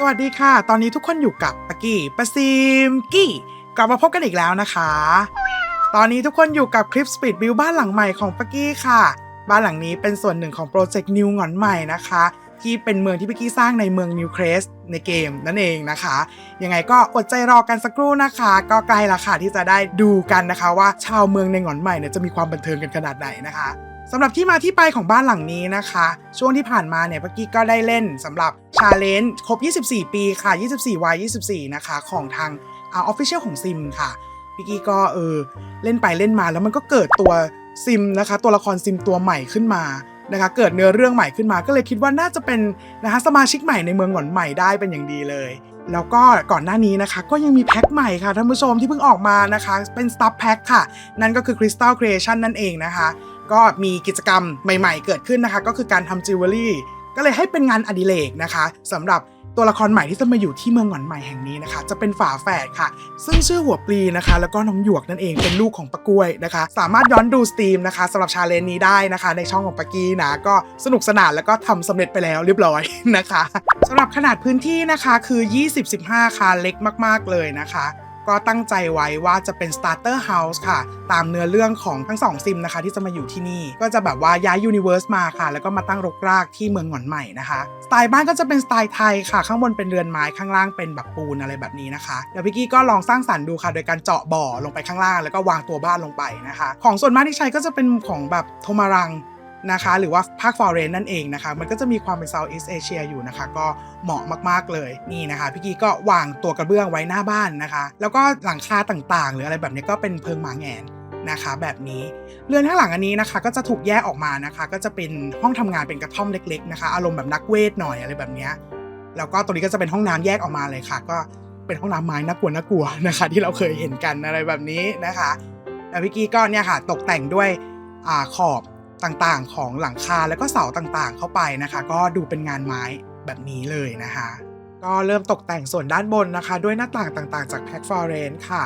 สวัสดีค่ะ ตอนนี้ทุกคนอยู่กับปะกี้ปะซิมกี้กลับมาพบกันอีกแล้วนะคะ ตอนนี้ทุกคนอยู่กับคลิป Speed Build บ้านหลังใหม่ของปะกี้ค่ะ บ้านหลังนี้เป็นส่วนหนึ่งของโปรเจกต์นิวหงอนใหม่นะคะ ที่เป็นเมืองที่ปะกี้สร้างในเมืองนิวเครสในเกมนั่นเองนะคะ ยังไงก็อดใจรอกันสักครู่นะคะ ก็ใกล้ละค่ะที่จะได้ดูกันนะคะ ว่าชาวเมืองในหงอนใหม่เนี่ยจะมีความบันเทิงกันขนาดไหนนะคะ สำหรับที่มาที่ไปของบ้านหลังนี้นะคะ ช่วงที่ผ่านมาเนี่ยปักกี้ก็ได้เล่นสำหรับชาเลนจ์ครบ 24 ปีค่ะ 24 y 24 นะคะ ของทางออฟฟิเชียลของซิมค่ะพิกกี้ก็เออเล่นไปเล่นมาแล้วมันก็เกิดตัวซิมนะคะ ตัวละครซิมตัวใหม่ขึ้นมานะคะ เกิดเนื้อเรื่องใหม่ขึ้นมา ก็เลยคิดว่าน่าจะเป็นนะคะสมาชิกใหม่ในเมืองหงอนใหม่ได้เป็นอย่างดีเลย แล้วก็ก่อนหน้านี้นะคะ ก็ยังมีแพ็คใหม่ค่ะท่านผู้ชมที่เพิ่งออกมานะคะ เป็น Stop Pack ค่ะ นั่นก็คือ Crystal Creation นั่นเองนะคะ ก็มีกิจกรรมใหม่ๆ เกิดขึ้นนะคะ ก็คือการทำจิวเวลรี่ก็เลยให้เป็นงานอดิเรกนะคะสำหรับตัวละครใหม่ที่จะมาอยู่ที่เมืองหงอนใหม่แห่งนี้นะคะ จะเป็นฝาแฝดค่ะ ซึ่งชื่อหัวปลีนะคะ แล้วก็น้องหยวกนั่นเองเป็นลูกของปะกล้วยนะคะ สามารถย้อนดูสตรีมนะคะสำหรับชาเลนจ์นี้ได้นะคะ ในช่องของปะกี้นะก็สนุกสนานแล้วก็ทำสำเร็จไปแล้วเรียบร้อยนะคะสำหรับขนาดพื้นที่นะคะคือ 20-15ค่ะเล็กมาก ๆเลยนะคะ ก็ตั้งใจไว้ว่าจะเป็น starter house ค่ะ ตามเนื้อเรื่องของทั้งสองซิมนะคะ ที่จะมาอยู่ที่นี่ ก็จะแบบว่าย้ายยูนิเวอร์สมาค่ะ แล้วก็มาตั้งรกรากที่เมืองหงอนใหม่นะคะ สไตล์บ้านก็จะเป็นสไตล์ไทยค่ะ ข้างบนเป็นเรือนไม้ข้างล่างเป็นแบบปูนอะไรแบบนี้นะคะเดี๋ยวพี่กี้ก็ลองสร้างสรรค์ดูค่ะ โดยการเจาะบ่อลงไปข้างล่าง แล้วก็วางตัวบ้านลงไปนะคะ ของส่วนมากที่ใช้ก็จะเป็นของแบบโทมารัง นะคะ หรือว่าภาคฟอร์เรนนั่นเองนะคะ มันก็จะมีความเป็น Southeast Asia อยู่นะคะ ก็เหมาะมากๆเลยนี่นะคะ พี่กี้ก็วางตัวกระเบื้องไว้หน้าบ้านนะคะ แล้วก็หลังคาต่างๆ หรืออะไรแบบนี้ก็เป็นเพิงหมาแงนนะคะแบบนี้เรือนข้างหลังอันนี้นะคะ ก็จะถูกแยกออกมานะคะ ก็จะเป็นห้องทำงานเป็นกระท่อมเล็กๆนะคะอารมณ์แบบนักเวทหน่อยอะไรแบบนี้แล้วก็ตรงนี้ก็จะเป็นห้องน้ำแยกออกมาเลยค่ะ ก็เป็นห้องน้ำไม้น่ากลัวน่ากลัวนะคะ ที่เราเคยเห็นกันอะไรแบบนี้นะคะแล้วพี่กี้ก็เนี่ยค่ะตกแต่งด้วยอขอบ ต่างๆ ของหลังคาแล้วก็เสาต่างๆ เข้าไปนะคะ ก็ดูเป็นงานไม้แบบนี้เลยนะคะ ก็เริ่มตกแต่งส่วนด้านบนนะคะ ด้วยหน้าต่างต่างๆ จากแพ็กฟอร์เรนค่ะ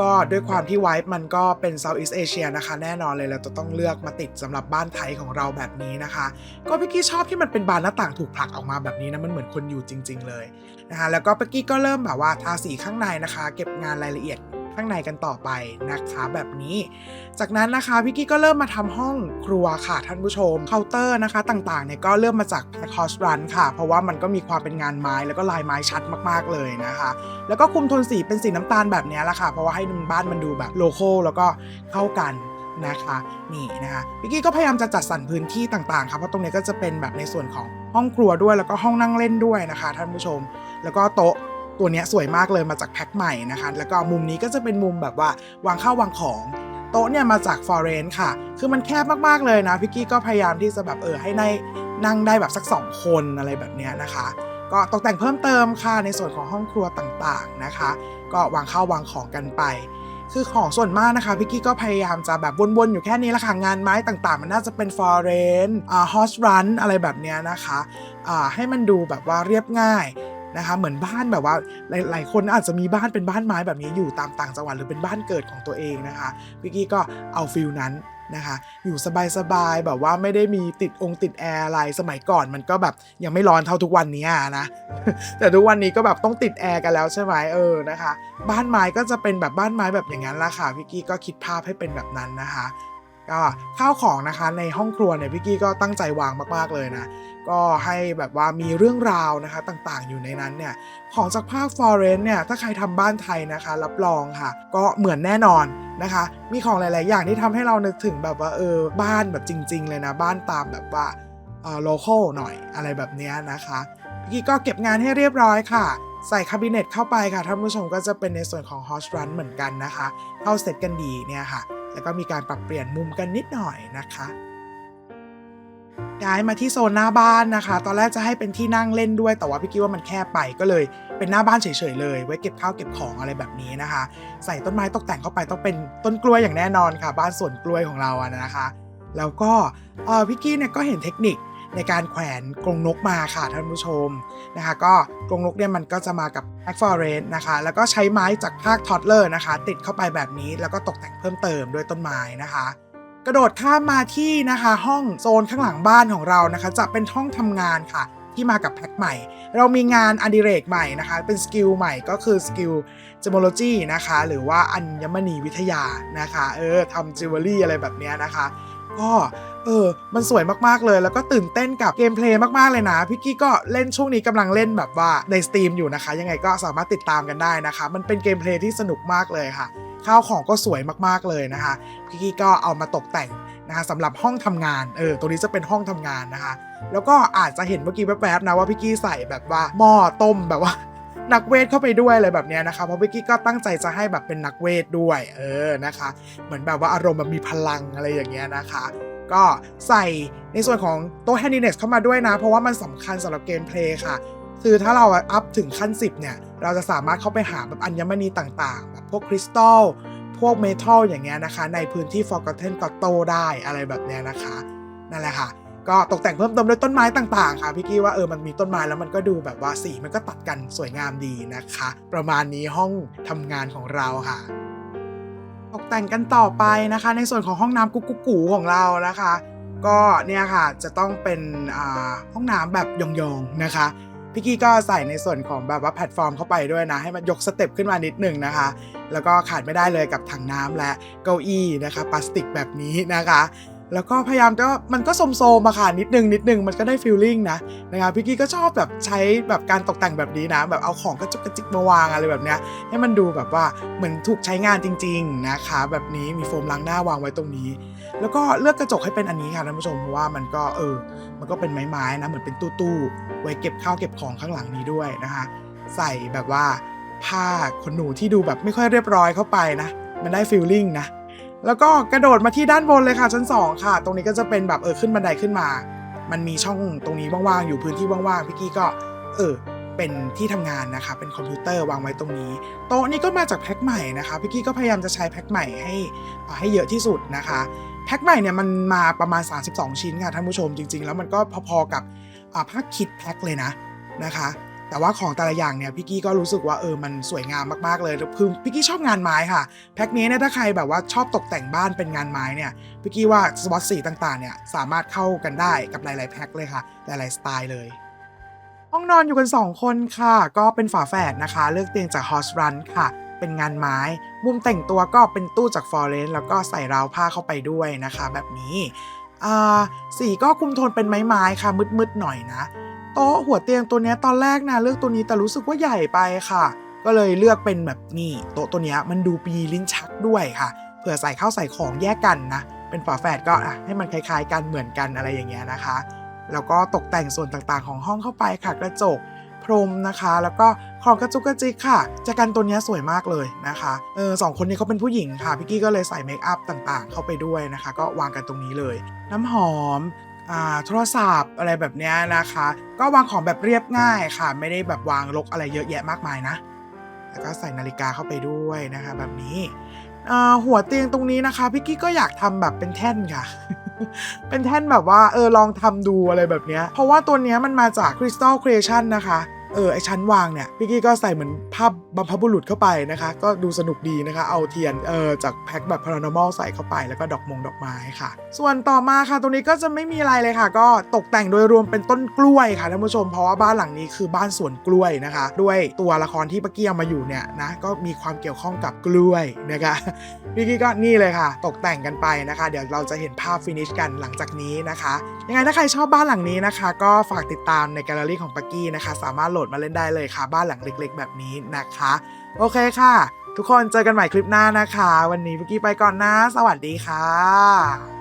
ก็ด้วยความที่ไวท์มันก็เป็น Southeast Asia นะคะ แน่นอนเลยเราจะต้องเลือกมาติดสำหรับบ้านไทยของเราแบบนี้นะคะ ก็พี่กี้ชอบที่มันเป็นบานหน้าต่างถูกผลักออกมาแบบนี้นะมันเหมือนคนอยู่จริง ๆ เลยนะคะแล้วก็พี่กี้ก็เริ่มแบบว่าทาสีข้างในนะคะ เก็บงานรายละเอียด ข้างในกันต่อไปนะคะแบบนี้ จากนั้นนะคะพี่กี้ก็เริ่มมาทำห้องครัวค่ะท่านผู้ชมเคาน์เตอร์นะคะต่างๆเนี่ยก็เริ่มมาจากคอสรันค่ะ เพราะว่ามันก็มีความเป็นงานไม้แล้วก็ลายไม้ชัดมากๆเลยนะคะ แล้วก็คุมโทนสีเป็นสีน้ำตาลแบบนี้แหละค่ะ เพราะว่าให้บ้านมันดูแบบโลโก้แล้วก็เข้ากันนะคะนี่นะคะพี่กี้ก็พยายามจะจัดสรรพื้นที่ต่างๆครับเพราะตรงนี้ก็จะเป็นแบบในส่วนของห้องครัวด้วยแล้วก็ห้องนั่งเล่นด้วยนะคะท่านผู้ชม แล้วก็โต๊ะ ตัวนี้สวยมากเลยมาจากแพ็คใหม่นะคะ แล้วก็มุมนี้ก็จะเป็นมุมแบบว่าวางข้าววางของโต๊ะเนี่ยมาจากฟอร์เรนค่ะ คือมันแคบมากๆเลยนะพิกกี้ก็พยายามที่จะแบบเออให้ในนั่งได้แบบสักสองคนอะไรแบบเนี้ยนะคะ ก็ตกแต่งเพิ่มเติมค่ะในส่วนของห้องครัวต่างๆนะคะ ก็วางข้าววางของกันไป คือของส่วนมากนะคะพิกกี้ก็พยายามจะแบบวนๆอยู่แค่นี้ละค่ะงานไม้ต่างๆ มันน่าจะเป็นฟอร์เรนอ่าฮอสรันอะไรแบบเนี้ยนะคะอ่าให้มันดูแบบว่าเรียบง่าย นะคะเหมือนบ้านแบบว่าหลาย ๆ คนอาจจะมีบ้านเป็นบ้านไม้แบบนี้อยู่ตามต่างจังหวัดหรือเป็นบ้านเกิดของตัวเองนะคะวิกกี้ก็เอาฟิลนั้นนะคะอยู่สบายๆแบบว่าไม่ได้มีติดองค์ติดแอร์อะไรสมัยก่อนมันก็แบบยังไม่ร้อนเท่าทุกวันนี้นะแต่ทุกวันนี้ก็แบบต้องติดแอร์กันแล้วใช่ไหมเออนะคะ บ้านไม้ก็จะเป็นแบบบ้านไม้แบบอย่างนั้นละค่ะวิกกี้ก็คิดภาพให้เป็นแบบนั้นนะคะ ก็ข้าวของนะคะในห้องครัวเนี่ยพี่กี้ก็ตั้งใจวางมากๆเลยนะ ก็ให้แบบว่ามีเรื่องราวนะคะต่างๆ อยู่ในนั้นเนี่ยของจากภาคฟอร์เรนเนี่ยถ้าใครทำบ้านไทยนะคะ รับรองค่ะ ก็เหมือนแน่นอนนะคะ มีของหลาย ๆ อย่างที่ทำให้เรานึกถึงแบบว่าเออบ้านแบบจริง ๆ เลยนะ บ้านตามแบบว่าเออโลเคอลหน่อยอะไรแบบนี้นะคะพี่กี้ก็เก็บงานให้เรียบร้อยค่ะ ใส่คาบิเนตเข้าไปค่ะท่านผู้ชมก็จะเป็นในส่วนของ Hot Run เหมือนกันนะคะ เข้าเซตกันดีเนี่ยค่ะ แล้วก็มีการปรับเปลี่ยนมุมกันนิดหน่อยนะคะย้ายมาที่โซนหน้าบ้านนะคะ ตอนแรกจะให้เป็นที่นั่งเล่นด้วย แต่ว่าพี่กี้ว่ามันแคบไปก็เลยเป็นหน้าบ้านเฉยๆเลย ไว้เก็บข้าวเก็บของอะไรแบบนี้นะคะ ใส่ต้นไม้ตกแต่งเข้าไปต้องเป็นต้นกล้วยอย่างแน่นอนค่ะ บ้านสวนกล้วยของเราอะนะคะ แล้วก็เออพี่กี้เนี่ยก็เห็นเทคนิค ในการแขวนกรงนกมาค่ะท่านผู้ชมนะคะก็กรงนกเนี่ยมันก็จะมากับแพ็กฟอร์เรนนะคะแล้วก็ใช้ไม้จากภาคทอดเลอร์นะคะ ติดเข้าไปแบบนี้แล้วก็ตกแต่งเพิ่มเติมด้วยต้นไม้นะคะกระโดดข้ามมาที่นะคะห้องโซนข้างหลังบ้านของเรานะคะ จะเป็นห้องทำงานค่ะ ที่มากับแพ็คใหม่ เรามีงานอดิเรกใหม่นะคะ เป็นสกิลใหม่ก็คือสกิลจ e มโลจีนะคะ หรือว่าอัญมณีวิทยานะคะ เออทำจิวเวลรี่อะไรแบบนี้นะคะ ก็ เออ มันสวยมากๆเลย แล้วก็ตื่นเต้นกับเกมเพลย์มากๆเลยนะพี่กี้ก็เล่นช่วงนี้กำลังเล่นแบบว่าในสตรีมอยู่นะคะ ยังไงก็สามารถติดตามกันได้นะคะ มันเป็นเกมเพลย์ที่สนุกมากเลยค่ะ ข้าวของก็สวยมากๆเลยนะคะ พี่กี้ก็เอามาตกแต่งนะคะสำหรับห้องทำงาน เออตัวนี้จะเป็นห้องทำงานนะคะ แล้วก็อาจจะเห็นเมื่อกี้แวบๆนะว่าพี่กี้ใส่แบบว่าหม้อต้มแบบว่านักเวทเข้าไปด้วยอะไรแบบเนี้ยนะคะเพราะพี่กี้ก็ตั้งใจจะให้แบบเป็นนักเวทด้วย เออนะคะ เหมือนแบบว่าอารมณ์แบบมีพลังอะไรอย่างเงี้ยนะคะ ก็ใส่ในส่วนของโต๊ะ handiness เข้ามาด้วยนะ เพราะว่ามันสำคัญสำหรับเกมเพลย์ค่ะ คือถ้าเราอัพถึงขั้น 10 เนี่ย เราจะสามารถเข้าไปหาแบบอัญมณีต่างๆ แบบพวกคริสตัลพวกเมทัลอย่างเงี้ยนะคะ ในพื้นที่ Forgotten Grotto ได้อะไรแบบเนี้ยนะคะ นั่นแหละค่ะ ก็ตกแต่งเพิ่มเติมด้วยต้นไม้ต่างๆ ค่ะพี่กี้ว่าเออมันมีต้นไม้แล้วมันก็ดูแบบว่าสีมันก็ตัดกันสวยงามดีนะคะ ประมาณนี้ห้องทำงานของเราค่ะ แต่งกันต่อไปนะคะ ในส่วนของห้องน้ำกุ๊กกุ๊กกูของเรานะคะ ก็เนี่ยค่ะจะต้องเป็นอ่าห้องน้ำแบบยองๆนะคะพี่กี้ก็ใส่ในส่วนของแบบว่าแพลตฟอร์มเข้าไปด้วยนะ ให้มันยกสเต็ปขึ้นมานิดหนึ่งนะคะ แล้วก็ขาดไม่ได้เลยกับถังน้ำและเก้าอี้นะคะพลาสติกแบบนี้นะคะ แล้วก็พยายามก็มันก็โซมๆมาค่ะนิดนึงนิดนึงมันก็ได้ฟีลลิ่งนะนะคะพี่กี้ก็ชอบแบบใช้แบบการตกแต่งแบบนี้นะแบบเอาของกระจุกกระจิกมาวางอะไรแบบเนี้ยให้มันดูแบบว่าเหมือนถูกใช้งานจริง ๆนะคะ แบบนี้มีโฟมล้างหน้าวางไว้ตรงนี้ แล้วก็เลือกกระจกให้เป็นอันนี้ค่ะท่านผู้ชมเพราะว่ามันก็เออมันก็เป็นไม้ๆนะเหมือนเป็นตู้ๆไว้เก็บข้าวเก็บของข้างหลังนี้ด้วยนะคะใส่แบบว่าผ้าขนหนูที่ดูแบบไม่ค่อยเรียบร้อยเข้าไปนะ มันได้ฟีลลิ่งนะ แล้วก็กระโดดมาที่ด้านบนเลยค่ะชั้น 2 ค่ะ ตรงนี้ก็จะเป็นแบบเออขึ้นบันไดขึ้นมา มันมีช่องตรงนี้ว่างๆอยู่พื้นที่ว่างๆพี่กี้ก็เออเป็นที่ทำงานนะคะ เป็นคอมพิวเตอร์วางไว้ตรงนี้ โต๊ะนี้ก็มาจากแพ็คใหม่นะคะพี่กี้ก็พยายามจะใช้แพ็คใหม่ให้อ่าให้เยอะที่สุดนะคะแพ็คใหม่เนี่ยมันมาประมาณ 32 ชิ้นค่ะท่านผู้ชมจริง ๆ แล้วมันก็พอๆกับอ่าคิดแพ็คเลยนะนะคะ แต่ว่าของแต่ละอย่างเนี่ยพี่กี้ก็รู้สึกว่าเออมันสวยงามมากๆเลยคือพี่กี้ชอบงานไม้ค่ะแพ็คนี้เนี่ยถ้าใครแบบว่าชอบตกแต่งบ้านเป็นงานไม้เนี่ยพี่กี้ว่าสวอตสีต่างๆเนี่ยสามารถเข้ากันได้กับหลายๆแพ็คเลยค่ะ หลายๆสไตล์เลยห้องนอนอยู่กัน 2 คนค่ะ ก็เป็นฝาแฝดนะคะ เลือกเตียงจาก Horse Run ค่ะ เป็นงานไม้ มุมแต่งตัวก็เป็นตู้จาก Forest แล้วก็ใส่ราวผ้าเข้าไปด้วยนะคะ แบบนี้สีก็คุมโทนเป็นไม้ๆค่ะมืดๆหน่อยนะ โต๊ะหัวเตียงตัวนี้ตอนแรกนะเลือกตัวนี้แต่รู้สึกว่าใหญ่ไปค่ะ ก็เลยเลือกเป็นแบบนี่โต๊ะตัวนี้มันดูปีลิ้นชักด้วยค่ะเผื่อใส่ข้าวใส่ของแยกกันนะเป็นฝาแฝดก็อะให้มันคล้ายๆกันเหมือนกันอะไรอย่างเงี้ยนะคะ แล้วก็ตกแต่งส่วนต่างๆของห้องเข้าไปค่ะกระจกพรมนะคะ แล้วก็ของกระจุกกระจิกค่ะจากกันตัวนี้สวยมากเลยนะคะเออสองคนนี้เขาเป็นผู้หญิงค่ะพี่กี้ก็เลยใส่เมคอัพต่างๆ เข้าไปด้วยนะคะ ก็วางกันตรงนี้เลย น้ำหอม โทรศัพท์อะไรแบบนี้นะคะ ก็วางของแบบเรียบง่ายค่ะ ไม่ได้แบบวางรกอะไรเยอะแยะมากมายนะ แล้วก็ใส่นาฬิกาเข้าไปด้วยนะคะ แบบนี้หัวเตียงตรงนี้นะคะพี่กี้ก็อยากทำแบบเป็นแท่นค่ะ เป็นแท่นแบบว่าเออลองทำดูอะไรแบบนี้เพราะว่าตัวนี้มันมาจาก Crystal Creation นะคะ เออไอชั้นวางเนี่ยพี่กี้ก็ใส่เหมือนภาพบัมพบุรุษเข้าไปนะคะ ก็ดูสนุกดีนะคะ เอาเทียนเออจากแพ็คแบบ paranormal ใส่เข้าไปแล้วก็ดอกมงดอกไม้ค่ะ ส่วนต่อมาค่ะตรงนี้ก็จะไม่มีอะไรเลยค่ะ ก็ตกแต่งโดยรวมเป็นต้นกล้วยค่ะท่านผู้ชมเพราะว่าบ้านหลังนี้คือบ้านสวนกล้วยนะคะ ด้วยตัวละครที่ปะกี้เอามาอยู่เนี่ยนะก็มีความเกี่ยวข้องกับกล้วยนะคะพี่กี้ก็นี่เลยค่ะ ตกแต่งกันไปนะคะ เดี๋ยวเราจะเห็นภาพฟินิชกันหลังจากนี้นะคะยังไงถ้าใครชอบบ้านหลังนี้นะคะ ก็ฝากติดตามในแกลเลอรี่ของปักกี้นะคะ สามารถโหลดมาเล่นได้เลยค่ะ บ้านหลังเล็ก ๆ แบบนี้นะคะ โอเคค่ะ ทุกคนเจอกันใหม่คลิปหน้านะคะ วันนี้ปักกี้ไปก่อนนะ สวัสดีค่ะ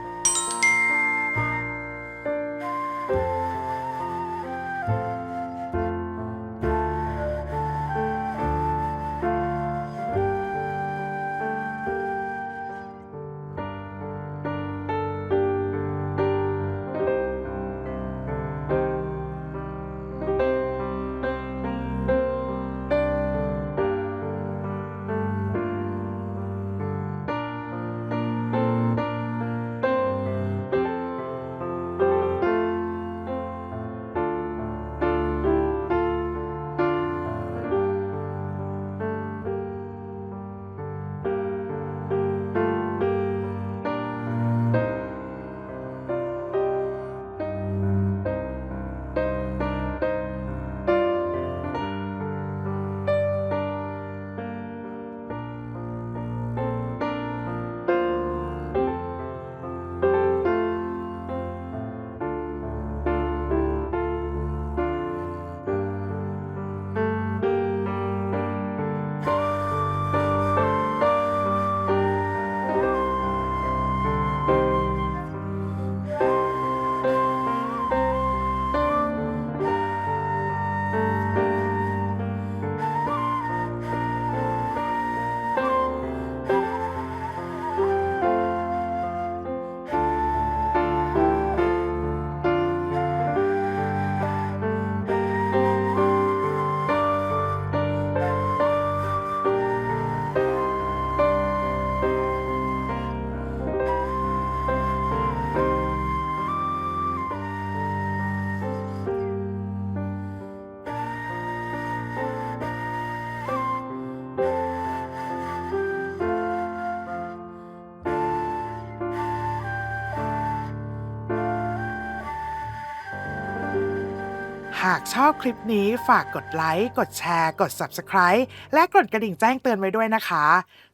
หากชอบคลิปนี้ฝากกดไลค์ กดแชร์ กด Subscribe และกดกระดิ่งแจ้งเตือนไว้ด้วยนะคะ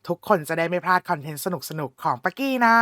ทุกคนจะได้ไม่พลาดคอนเทนต์สนุกๆ ของปักกี้นะ